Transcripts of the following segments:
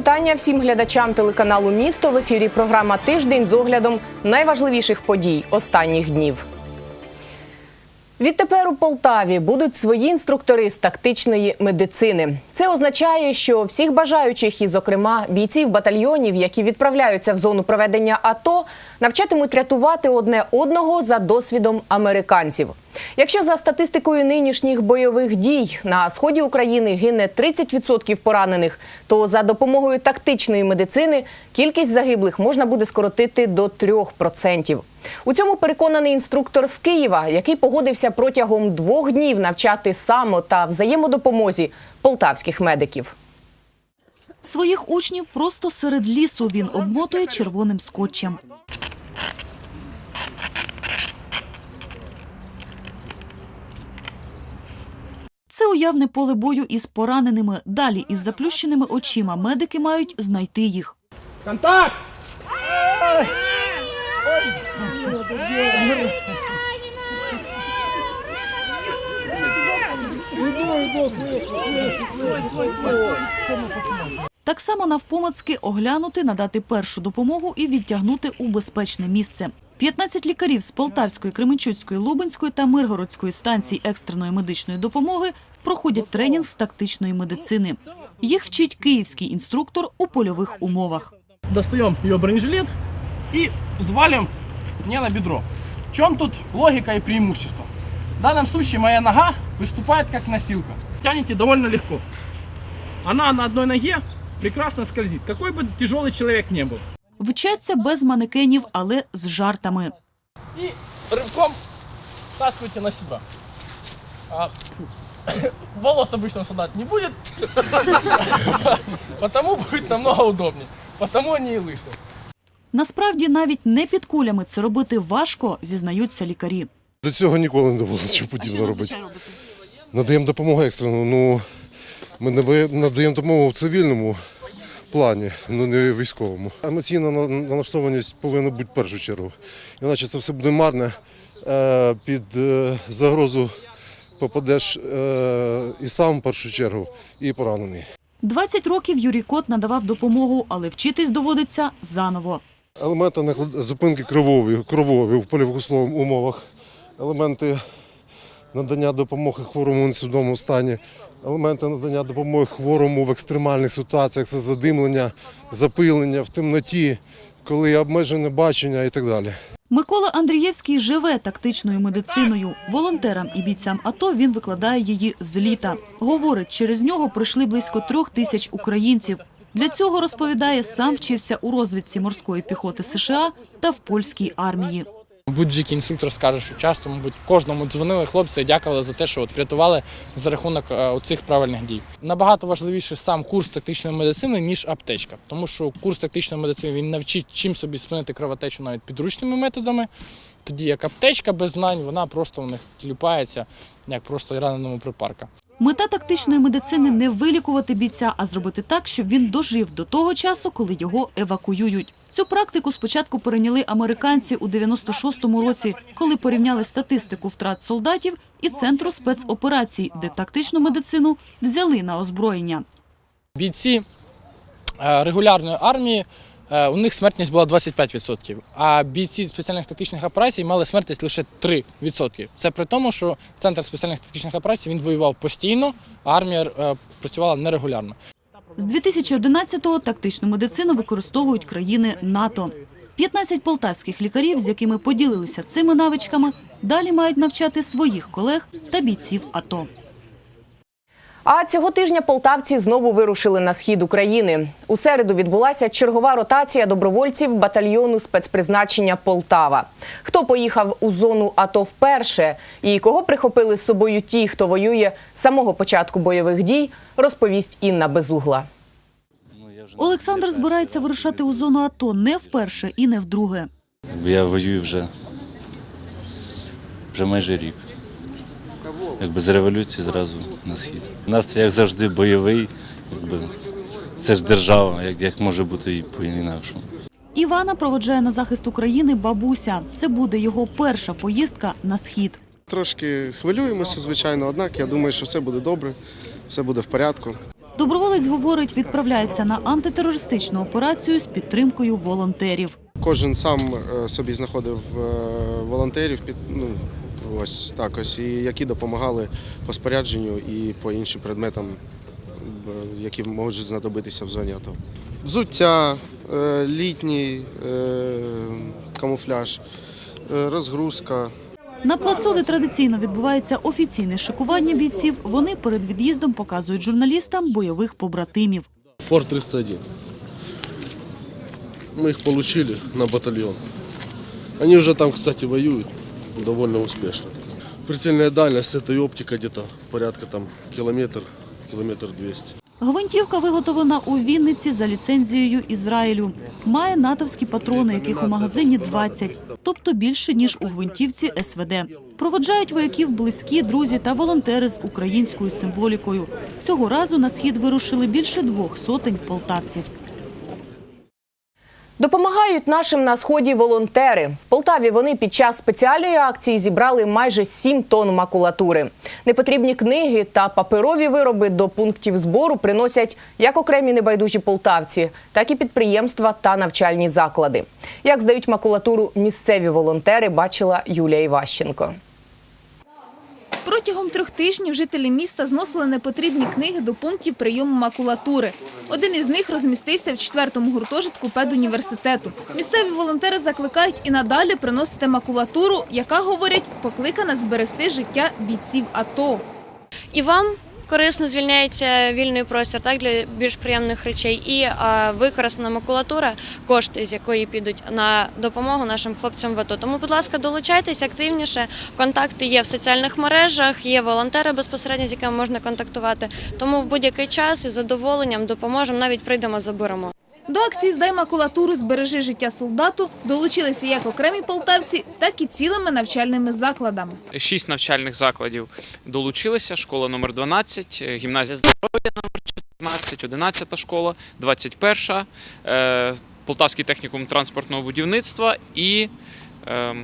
Вітання всім глядачам телеканалу Місто в ефірі. Програма Тиждень з оглядом найважливіших подій останніх днів. Відтепер у Полтаві будуть свої інструктори з тактичної медицини. Це означає, що всіх бажаючих, і, зокрема, бійців батальйонів, які відправляються в зону проведення АТО, навчатимуть рятувати одне одного за досвідом американців. Якщо за статистикою нинішніх бойових дій на сході України гине 30% поранених, то за допомогою тактичної медицини кількість загиблих можна буде скоротити до 3%. У цьому переконаний інструктор з Києва, який погодився протягом двох днів навчати само та взаємодопомозі полтавських медиків. Своїх учнів просто серед лісу він обмотує червоним скотчем. Це уявне поле бою із пораненими. Далі із заплющеними очима медики мають знайти їх. Контакт! Так само навпомацки оглянути, надати першу допомогу і відтягнути у безпечне місце. 15 лікарів з Полтавської, Кременчуцької, Лубенської та Миргородської станцій екстреної медичної допомоги проходять тренінг з тактичної медицини. Їх вчить київський інструктор у польових умовах. Достаем ее бронежилет и взвалим мне на бедро. В чем тут логика и преимущество? В данном случае моя нога выступает как носилка. Тянете довольно легко. Она на одной ноге прекрасно скользит. Какой бы тяжелый человек не был. Вчаться без манекенів, але з жартами. И рывком стаскивайте на себя. А, фу. волос обычно солдат не будет, потому будет намного удобнее. Потому они и лысые. Насправді навіть не під кулями це робити важко, зізнаються лікарі. До цього ніколи не доводилося чого подібного робити. Надаємо допомогу екстрену. Ну, ми наби- надаємо допомогу в цивільному плані, ну не військовому. Емоційна на- налаштованість повинна бути в першу чергу. Іначе це все буде марне. Е, Під е, загрозу попадеш е, і сам в першу чергу, і поранений. 20 років Юрій Кот надавав допомогу, але вчитись доводиться заново. Елементи зупинки кровові, кровові в польових умовах, елементи надання допомоги хворому в несвідомому стані, елементи надання допомоги хворому в екстремальних ситуаціях, це задимлення, запилення в темноті, коли обмежене бачення і так далі. Микола Андрієвський живе тактичною медициною. Волонтерам і бійцям АТО він викладає її з літа. Говорить, через нього пройшли близько трьох тисяч українців. Для цього, розповідає, сам вчився у розвідці морської піхоти США та в польській армії. Будь-який інструктор скаже, що часто, мабуть, кожному дзвонили хлопці і дякували за те, що от врятували за рахунок е, цих правильних дій. Набагато важливіше сам курс тактичної медицини, ніж аптечка. Тому що курс тактичної медицини він навчить чим собі спинити кровотечу навіть підручними методами. Тоді як аптечка без знань, вона просто у них тілюпається, як просто раненому припарка. Мета тактичної медицини не вилікувати бійця, а зробити так, щоб він дожив до того часу, коли його евакуюють. Цю практику спочатку перейняли американці у 96-му році, коли порівняли статистику втрат солдатів і центру спецоперацій, де тактичну медицину взяли на озброєння. Бійці е, регулярної армії. Е, У них смертність була 25%, а бійці спеціальних тактичних операцій мали смертність лише 3%. Це при тому, що центр спеціальних тактичних операцій він воював постійно, а армія е, працювала нерегулярно. З 2011-го тактичну медицину використовують країни НАТО. 15 полтавських лікарів, з якими поділилися цими навичками, далі мають навчати своїх колег та бійців АТО. А цього тижня полтавці знову вирушили на схід України. У середу відбулася чергова ротація добровольців батальйону спецпризначення Полтава. Хто поїхав у зону АТО вперше і кого прихопили з собою ті, хто воює з самого початку бойових дій, розповість Інна Безугла. Олександр збирається вирушати у зону АТО не вперше і не вдруге. Я воюю вже, вже майже рік. Якби з революції зразу на схід. Настрій, як завжди, бойовий. Якби, це ж держава, як, як може бути і по-інакшому. Івана проводжає на захист України бабуся. Це буде його перша поїздка на схід. Трошки хвилюємося, звичайно, однак я думаю, що все буде добре, все буде в порядку. Доброволець говорить, відправляється на антитерористичну операцію з підтримкою волонтерів. Кожен сам е, собі знаходив е, волонтерів, під, ну, ось так ось, і які допомагали по спорядженню і по іншим предметам, які можуть знадобитися в зоні АТО. Взуття, е, літній е, камуфляж, е, розгрузка. На плацу, де традиційно відбувається офіційне шикування бійців, вони перед від'їздом показують журналістам бойових побратимів. Форт 301. Мы их получили на батальон. Они уже там, кстати, воюют довольно успешно. Прицельная дальность этой оптика где-то порядка там километр, километр двести. Гвинтівка виготовлена у Вінниці за ліцензією Ізраїлю. Має натовські патрони, яких у магазині 20, тобто більше, ніж у гвинтівці СВД. Проводжають вояків близькі, друзі та волонтери з українською символікою. Цього разу на схід вирушили більше двох сотень полтавців. Допомагають нашим на сході волонтери. В Полтаві вони під час спеціальної акції зібрали майже 7 тонн макулатури. Непотрібні книги та паперові вироби до пунктів збору приносять як окремі небайдужі полтавці, так і підприємства та навчальні заклади. Як здають макулатуру місцеві волонтери, бачила Юлія Іващенко. Протягом трьох тижнів жителі міста зносили непотрібні книги до пунктів прийому макулатури. Один із них розмістився в четвертому гуртожитку педуніверситету. Місцеві волонтери закликають і надалі приносити макулатуру, яка, говорять, покликана зберегти життя бійців АТО. і вам корисно звільняється вільний простір так для більш приємних речей, і а, використана макулатура, кошти з якої підуть на допомогу нашим хлопцям в АТО. Тому, будь ласка, долучайтесь активніше. Контакти є в соціальних мережах, є волонтери безпосередньо, з якими можна контактувати. Тому в будь-який час із задоволенням допоможемо, навіть прийдемо, заберемо. До акції «Здай макулатуру, збережи життя солдату» долучилися як окремі полтавці, так і цілими навчальними закладами. Шість навчальних закладів долучилися. Школа номер 12, е, гімназія здоров'я номер 14, 11 школа, 21, е, Полтавський технікум транспортного будівництва і е,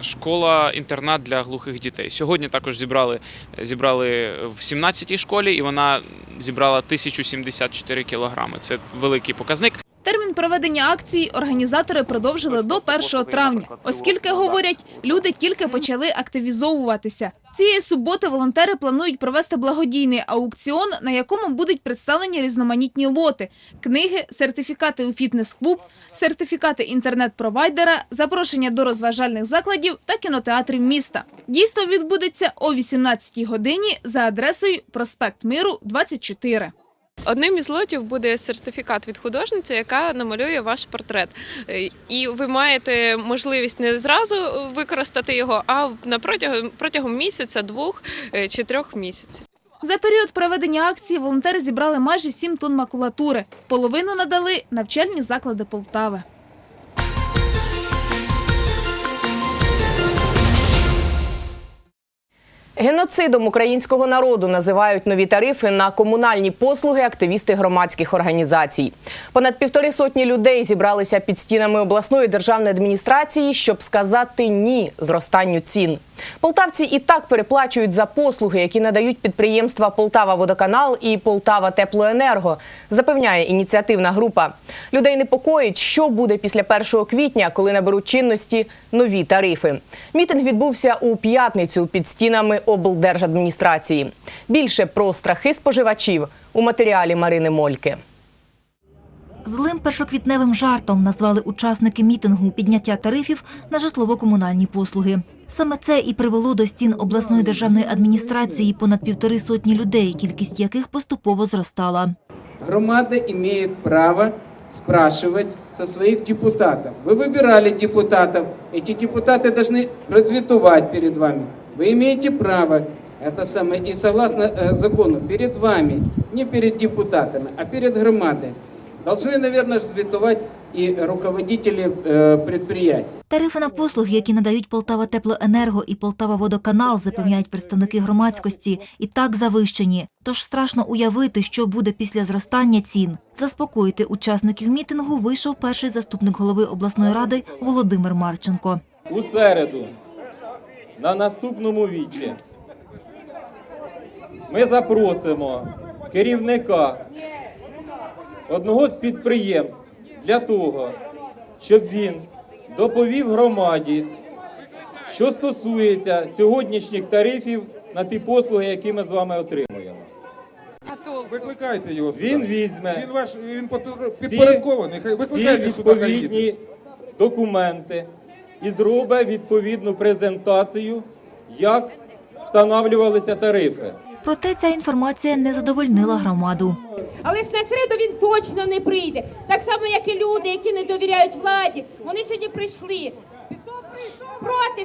школа-інтернат для глухих дітей. Сьогодні також зібрали, зібрали в 17-й школі, і вона зібрала 1074 кілограми. Це великий показник. Термін проведення акції організатори продовжили до 1 травня, оскільки, говорять, люди тільки почали активізовуватися. Цієї суботи волонтери планують провести благодійний аукціон, на якому будуть представлені різноманітні лоти – книги, сертифікати у фітнес-клуб, сертифікати інтернет-провайдера, запрошення до розважальних закладів та кінотеатрів міста. Дійство відбудеться о 18-й годині за адресою Проспект Миру, 24. Одним із лотів буде сертифікат від художниці, яка намалює ваш портрет. Е, І ви маєте можливість не зразу використати його, а протягом протягом місяця, двох е, чи трьох місяців. За період проведення акції волонтери зібрали майже 7 тонн макулатури. Половину надали навчальні заклади Полтави. Геноцидом українського народу називають нові тарифи на комунальні послуги активісти громадських організацій. Понад півтори сотні людей зібралися під стінами обласної державної адміністрації, щоб сказати ні зростанню цін. Полтавці і так переплачують за послуги, які надають підприємства Полтава Водоканал і Полтава Теплоенерго. Запевняє ініціативна група. Людей непокоїть, що буде після 1 квітня, коли наберуть чинності нові тарифи. Мітинг відбувся у п'ятницю під стінами облдержадміністрації. Більше про страхи споживачів у матеріалі Марини Мольки. Злим першоквітневим жартом назвали учасники мітингу підняття тарифів на житлово-комунальні послуги. Саме це і привело до стін обласної державної адміністрації понад півтори сотні людей, кількість яких поступово зростала. Громада имеет право спрашивать со своих депутатов. Вы выбирали депутатов, эти депутаты должны развитувать перед вами. Вы имеете право, это самое, и согласно э, закону, перед вами, не перед депутатами, а перед громадой. Должны, наверное, развитувать и руководители э, предприятий. Тарифи на послуги, які надають Полтава Теплоенерго і Полтава Водоканал, запевняють представники громадськості, і так завищені. Тож страшно уявити, що буде після зростання цін. Заспокоїти учасників мітингу вийшов перший заступник голови обласної ради Володимир Марченко. у середу на наступному вічі ми запросимо керівника одного з підприємств для того, щоб він доповів громаді, що стосується сьогоднішніх тарифів на ті послуги, які ми з вами отримуємо. Викликайте його. сюди. Він візьме Він ваш він підпорядкований. Хай всі викликайте сюди. хай їде. відповідні документи і зробить відповідну презентацію, як встановлювалися тарифи. Проте ця інформація не задовольнила громаду. Але ж на середу він точно не прийде. Так само, як і люди, які не довіряють владі. Вони сьогодні прийшли.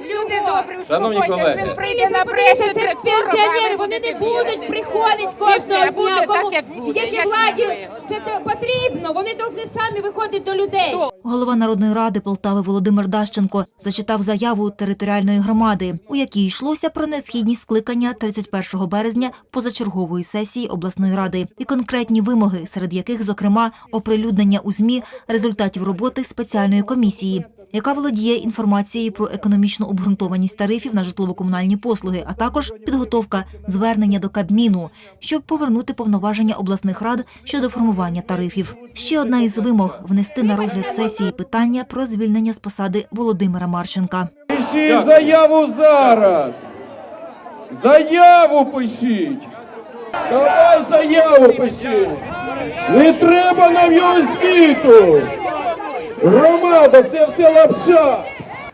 Люди добрі, Шановні колеги, Він прийде на пресу, пенсіонери, вони не будуть приходити кожного дня. Кому, якщо владі це потрібно, вони повинні самі виходити до людей. Голова Народної ради Полтави Володимир Дащенко зачитав заяву територіальної громади, у якій йшлося про необхідність скликання 31 березня позачергової сесії обласної ради. І конкретні вимоги, серед яких, зокрема, оприлюднення у ЗМІ результатів роботи спеціальної комісії, яка володіє інформацією про економічну обґрунтованість тарифів на житлово-комунальні послуги, а також підготовка звернення до Кабміну, щоб повернути повноваження обласних рад щодо формування тарифів. Ще одна із вимог внести на розгляд сесії питання про звільнення з посади Володимира Марченка. Пишіть заяву зараз. Заяву пишіть. Давай заяву пишіть. Не треба нам його звіту. Громада, це все лапша.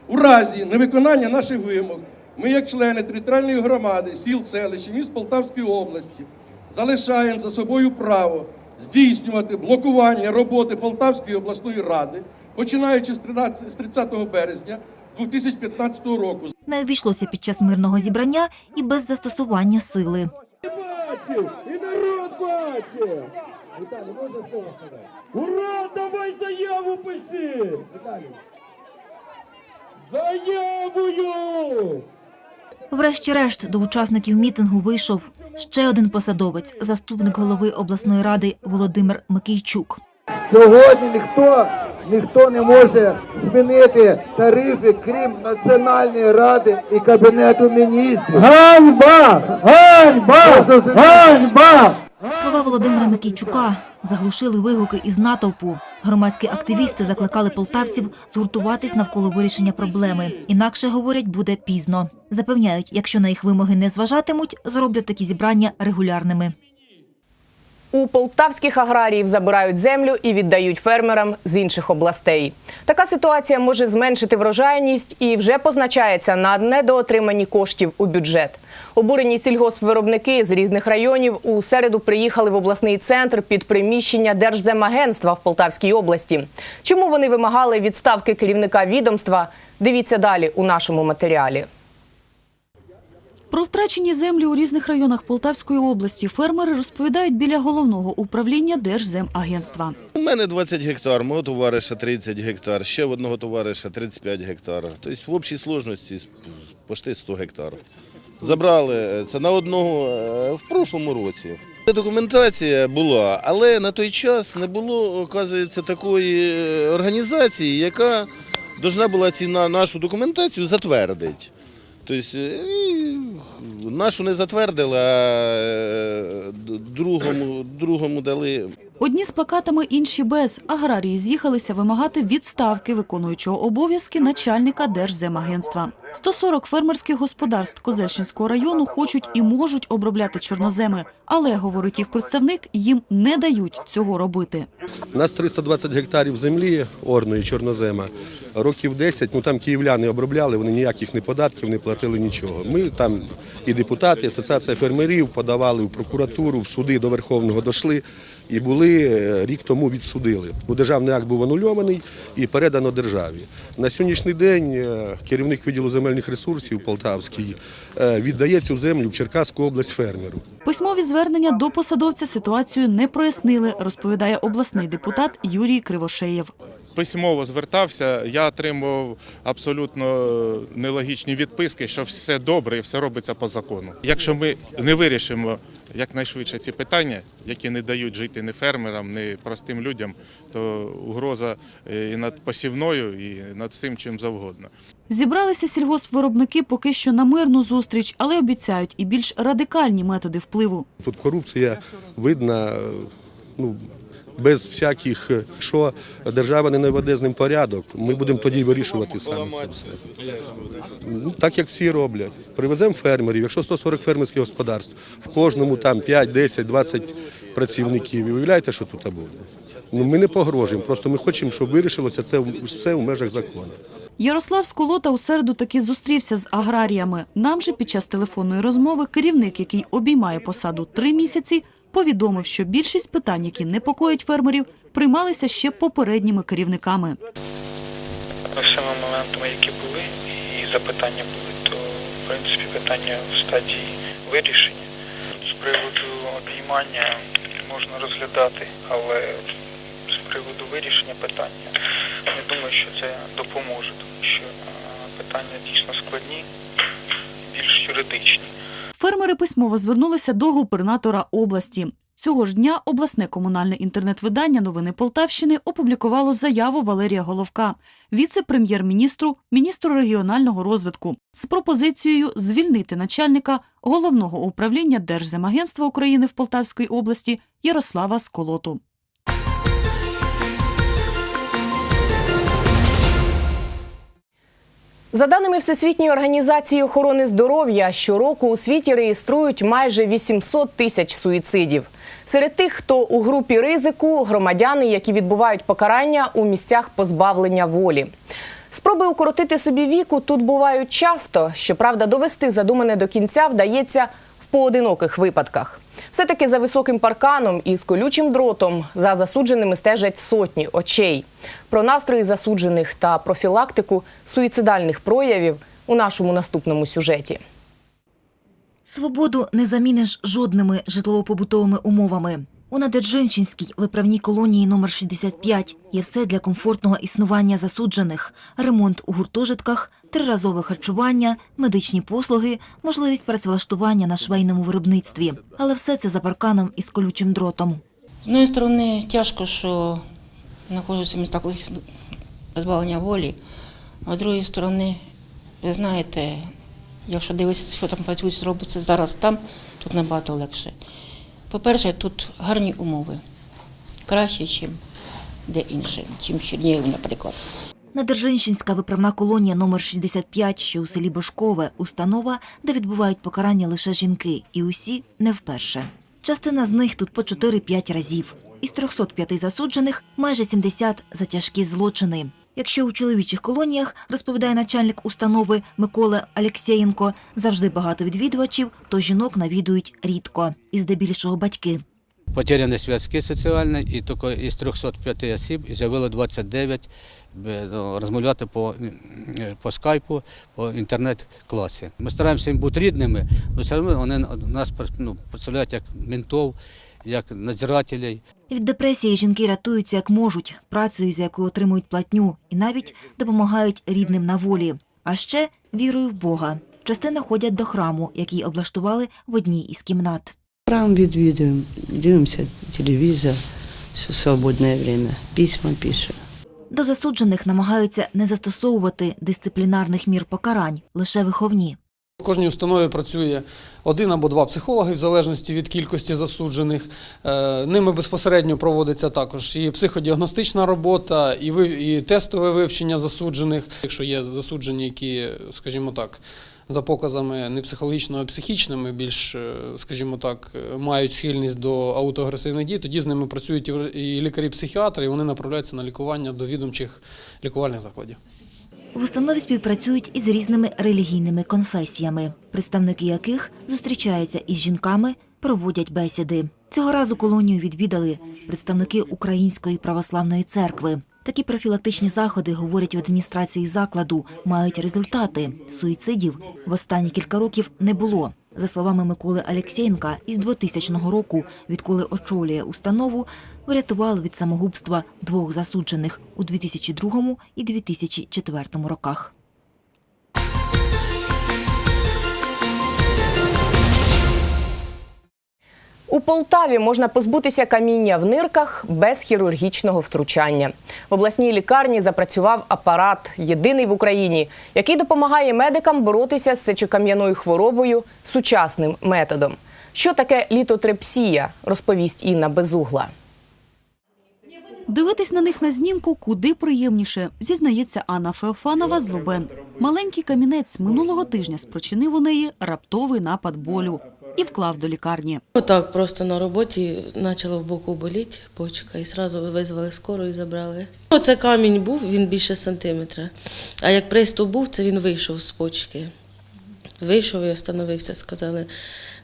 У разі невиконання наших вимог ми, як члени територіальної громади, сіл, селищ і міст Полтавської області, залишаємо за собою право здійснювати блокування роботи Полтавської обласної ради, починаючи з 13 з 30 березня 2015 року. Не обійшлося під час мирного зібрання і без застосування сили. Бачив, і народ бачив. Віталій, можна слово сказати? Ура, давай заяву пиши. Заявою! Врешті-решт до учасників мітингу вийшов ще один посадовець, заступник голови обласної ради Володимир Микійчук. Сьогодні ніхто, ніхто не може змінити тарифи, крім Національної ради і Кабінету міністрів. Ганьба! Ганьба! Ганьба! Слова Володимира Микійчука заглушили вигуки із натовпу. Громадські активісти закликали полтавців згуртуватись навколо вирішення проблеми. Інакше, говорять, буде пізно. Запевняють, якщо на їх вимоги не зважатимуть, зроблять такі зібрання регулярними. У полтавських аграріїв забирають землю і віддають фермерам з інших областей. Така ситуація може зменшити врожайність і вже позначається на недоотриманні коштів у бюджет. Обурені сільгоспвиробники з різних районів у середу приїхали в обласний центр під приміщення Держземагентства в Полтавській області. Чому вони вимагали відставки керівника відомства? Дивіться далі у нашому матеріалі. Про втрачені землі у різних районах Полтавської області фермери розповідають біля головного управління Держземагентства. У мене 20 гектар, мого товариша 30 гектар, ще в одного товариша 35 гектар. Тобто в общій сложності почти 100 гектар. Забрали е, це на одного е, в прошлому році. Документація була, але на той час не було, оказується, такої е, організації, яка повинна була ці на нашу документацію затвердити. Тобто нашу не затвердили, а другому, другому дали. Одні з плакатами, інші без. Аграрії з'їхалися вимагати відставки виконуючого обов'язки начальника Держземагентства. 140 фермерських господарств Козельщинського району хочуть і можуть обробляти чорноземи, але, говорить їх представник, їм не дають цього робити. У нас 320 гектарів землі орної чорнозема. Років 10, ну там київляни обробляли, вони ніяких не податків не платили нічого. Ми там і депутати, і асоціація фермерів подавали в прокуратуру, в суди до Верховного дійшли. І були е, рік тому відсудили. Державний акт був анульований і передано державі. На сьогоднішній день е, керівник відділу земельних ресурсів Полтавський е, віддає цю землю в Черкаську область фермеру. Письмові звернення до посадовця ситуацію не прояснили, розповідає обласний депутат Юрій Кривошеєв. письмово звертався, я отримував абсолютно нелогічні відписки, що все добре і все робиться по закону. Якщо ми не вирішимо якнайшвидше ці питання, які не дають жити ні фермерам, ні простим людям, то угроза е, і над посівною, і над всім чим завгодно. Зібралися сільгоспвиробники поки що на мирну зустріч, але обіцяють і більш радикальні методи впливу. Тут корупція видна е, ну, без всяких, е, що держава не наведе з ним порядок, ми будемо тоді вирішувати самі це все. Ну, так як всі роблять. Привеземо фермерів, якщо 140 фермерських господарств, в кожному там 5, 10, 20 працівників. І уявляєте, що тут буде? Ну, ми не погрожуємо, просто ми хочемо, щоб вирішилося це все в межах закону. Ярослав Сколота у середу таки зустрівся з аграріями. Нам же під час телефонної розмови керівник, який обіймає посаду три місяці, повідомив, що більшість питань, які непокоять фермерів, приймалися ще попередніми керівниками. Всіма моментами, які були, і запитання були, то в принципі питання в стадії вирішення. З приводу обіймання можна розглядати, але з приводу вирішення питання не думаю, що це допоможе, тому що питання дійсно складні, більш юридичні. Фермери письмово звернулися до губернатора області. Цього ж дня обласне комунальне інтернет-видання Новини Полтавщини опублікувало заяву Валерія Головка, віце-прем'єр-міністру, міністру регіонального розвитку, з пропозицією звільнити начальника головного управління Держземагентства України в Полтавській області Ярослава Сколоту. За даними Всесвітньої організації охорони здоров'я, щороку у світі реєструють майже 800 тисяч суїцидів. Серед тих, хто у групі ризику, громадяни, які відбувають покарання у місцях позбавлення волі. Спроби укоротити собі віку тут бувають часто. Щоправда, довести задумане до кінця вдається поодиноких випадках. Все-таки за високим парканом і з колючим дротом за засудженими стежать сотні очей. Про настрої засуджених та профілактику суїцидальних проявів у нашому наступному сюжеті. Свободу не заміниш жодними житлово-побутовими умовами. У Надержинчинській виправній колонії номер 65 є все для комфортного існування засуджених: ремонт у гуртожитках, триразове харчування, медичні послуги, можливість працевлаштування на швейному виробництві. Але все це за парканом із колючим дротом. З однієї сторони, тяжко, що знаходжуся в містах позбавлення волі, а з другої сторони, ви знаєте, якщо дивитися, що там працюють, робиться зараз там, тут набагато легше. По-перше, тут гарні умови, краще, ніж де інше, ніж в Чернігові, наприклад. Надержинщинська виправна колонія номер 65, що у селі Бошкове, установа, де відбувають покарання лише жінки, і усі не вперше. Частина з них тут по 4-5 разів. Із 305 засуджених майже 70 за тяжкі злочини. Якщо у чоловічих колоніях, розповідає начальник установи Микола Алєксєєнко, завжди багато відвідувачів, то жінок навідують рідко, і здебільшого батьки. Потеряні зв'язки соціальні, і тільки із 305 осіб з'явило 29 е, ну, розмовляти по, е, по скайпу, по інтернет-класі. Ми стараємося їм бути рідними, але все одно вони нас ну, представляють як ментов, як надзирателей. Від депресії жінки рятуються як можуть, працею, за яку отримують платню, і навіть допомагають рідним на волі. А ще вірою в Бога. Частина ходять до храму, який облаштували в одній із кімнат. Храм відвідуємо, дивимося телевізор, все свободне время, письма пишемо. До засуджених намагаються не застосовувати дисциплінарних мір покарань, лише виховні. В кожній установі працює один або два психологи в залежності від кількості засуджених. Е, Ними безпосередньо проводиться також і психодіагностична робота, і тестове вивчення засуджених. Якщо є засуджені, які, скажімо так, за показами не психологічними, а психічними, більш, е, скажімо так, е, мають схильність до аутоагресивних дій, тоді з ними працюють і лікарі-психіатри, і вони направляються на лікування до відомчих лікувальних закладів. В установі співпрацюють із різними релігійними конфесіями, представники яких зустрічаються із жінками, проводять бесіди. Цього разу колонію відвідали представники Української православної церкви. Такі профілактичні заходи, говорять в адміністрації закладу, мають результати. Суїцидів в останні кілька років не було. За словами Миколи Алєксєєнка, із 2000 року, відколи очолює установу, врятували від самогубства двох засуджених у 2002 і 2004 роках. У Полтаві можна позбутися каміння в нирках без хірургічного втручання. В обласній лікарні запрацював апарат, єдиний в Україні, який допомагає медикам боротися з сечокам'яною хворобою сучасним методом. Що таке літотрепсія, розповість Інна Безугла. Дивитись на них на знімку куди приємніше, зізнається Анна Феофанова з Лубен. Маленький камінець минулого тижня спричинив у неї раптовий напад болю і вклав до лікарні. Отак просто на роботі почало в боку боліти почка, і одразу визвали скору і забрали. Оце камінь був, він більше сантиметра. А як приступ був, це він вийшов з почки. Вийшов і остановився. Сказали,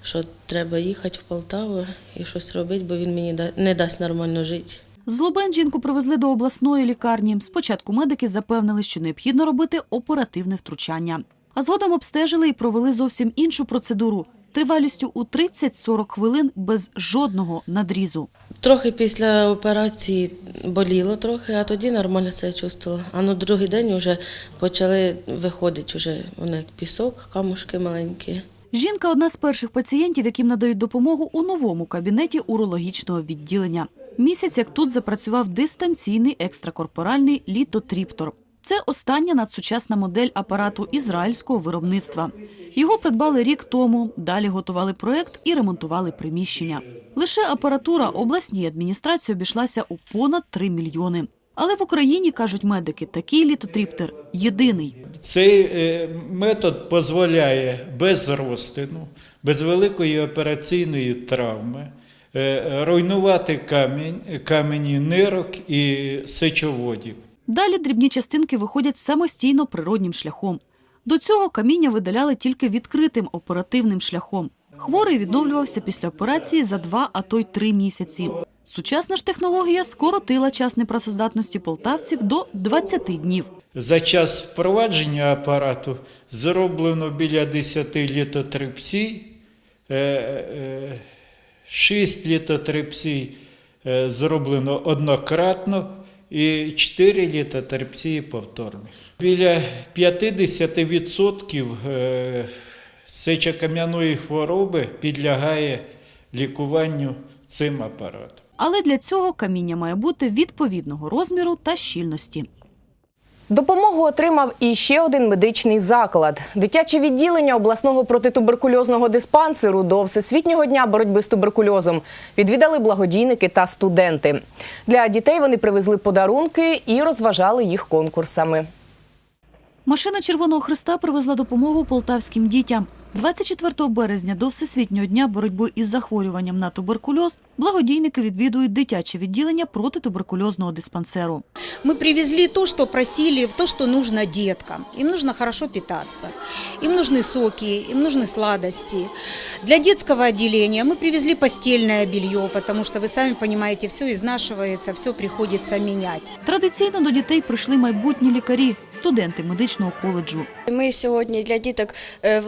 що треба їхати в Полтаву і щось робити, бо він мені не дасть нормально жити. З Лубен жінку привезли до обласної лікарні. Спочатку медики запевнили, що необхідно робити оперативне втручання. А згодом обстежили і провели зовсім іншу процедуру тривалістю у 30-40 хвилин без жодного надрізу. Трохи після операції боліло трохи, а тоді нормально себе чувствувала. А на другий день вже почали виходити вже вони як пісок, камушки маленькі. Жінка одна з перших пацієнтів, яким надають допомогу у новому кабінеті урологічного відділення. Місяць як тут запрацював дистанційний екстракорпоральний літотріптор. Це остання надсучасна модель апарату ізраїльського виробництва. Його придбали рік тому. Далі готували проект і ремонтували приміщення. Лише апаратура обласній адміністрації обійшлася у понад 3 мільйони. Але в Україні кажуть медики, такий літотріптер єдиний. Цей е, метод дозволяє без розтину, без великої операційної травми е, руйнувати камінь, камені нирок і сечоводів. Далі дрібні частинки виходять самостійно природнім шляхом. До цього каміння видаляли тільки відкритим оперативним шляхом. Хворий відновлювався після операції за два, а то й три місяці. Сучасна ж технологія скоротила час непрацездатності полтавців до 20 днів. За час впровадження апарату зроблено біля 10 літотрипсій, 6 літотрипсій е, зроблено однократно і 4 літотрипсії повторних. Біля 50% е, сечокам'яної хвороби підлягає лікуванню цим апаратом. Але для цього каміння має бути відповідного розміру та щільності. Допомогу отримав і ще один медичний заклад. Дитяче відділення обласного протитуберкульозного диспансеру до Всесвітнього дня боротьби з туберкульозом відвідали благодійники та студенти. Для дітей вони привезли подарунки і розважали їх конкурсами. Машина Червоного Христа привезла допомогу полтавським дітям. 24 березня до Всесвітнього дня боротьби із захворюванням на туберкульоз благодійники відвідують дитяче відділення протитуберкульозного диспансеру. Мы привезли то, что просили, то, что нужно деткам. Им нужно хорошо питаться, им нужны соки, им нужны сладости. Для детского отделения мы привезли постельное белье, потому что, вы сами понимаете, все изнашивается, все приходится менять. Традиційно до дітей прийшли майбутні лікарі, студенти медичного коледжу. Ми сьогодні для діток е,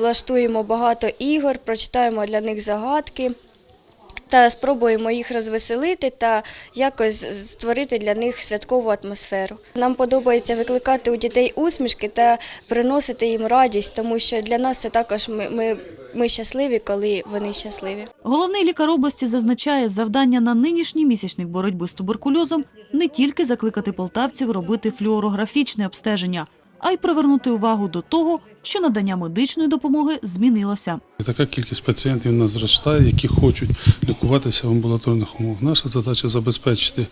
влаштуємо багато ігор, прочитаємо для них загадки та спробуємо їх розвеселити та якось створити для них святкову атмосферу. Нам подобається викликати у дітей усмішки та приносити їм радість, тому що для нас це також ми, ми, ми щасливі, коли вони щасливі. Головний лікар області зазначає, завдання на нинішній місячник боротьби з туберкульозом не тільки закликати полтавців робити флюорографічне обстеження, а й привернути увагу до того, що надання медичної допомоги змінилося. Така кількість пацієнтів у нас зростає, які хочуть лікуватися в амбулаторних умовах. Наша задача забезпечити,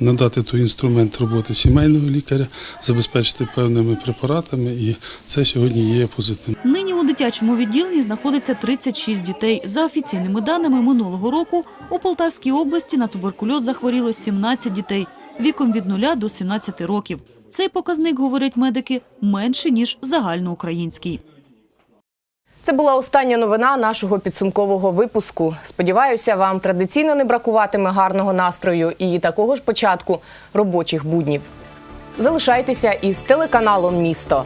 надати той інструмент роботи сімейного лікаря, забезпечити певними препаратами, і це сьогодні є позитивно. Нині у дитячому відділенні знаходиться 36 дітей. За офіційними даними минулого року у Полтавській області на туберкульоз захворіло 17 дітей віком від 0 до 17 років. Цей показник, говорять медики, менше ніж загальноукраїнський. Це була остання новина нашого підсумкового випуску. Сподіваюся, вам традиційно не бракуватиме гарного настрою і такого ж початку робочих буднів. Залишайтеся із телеканалом Місто.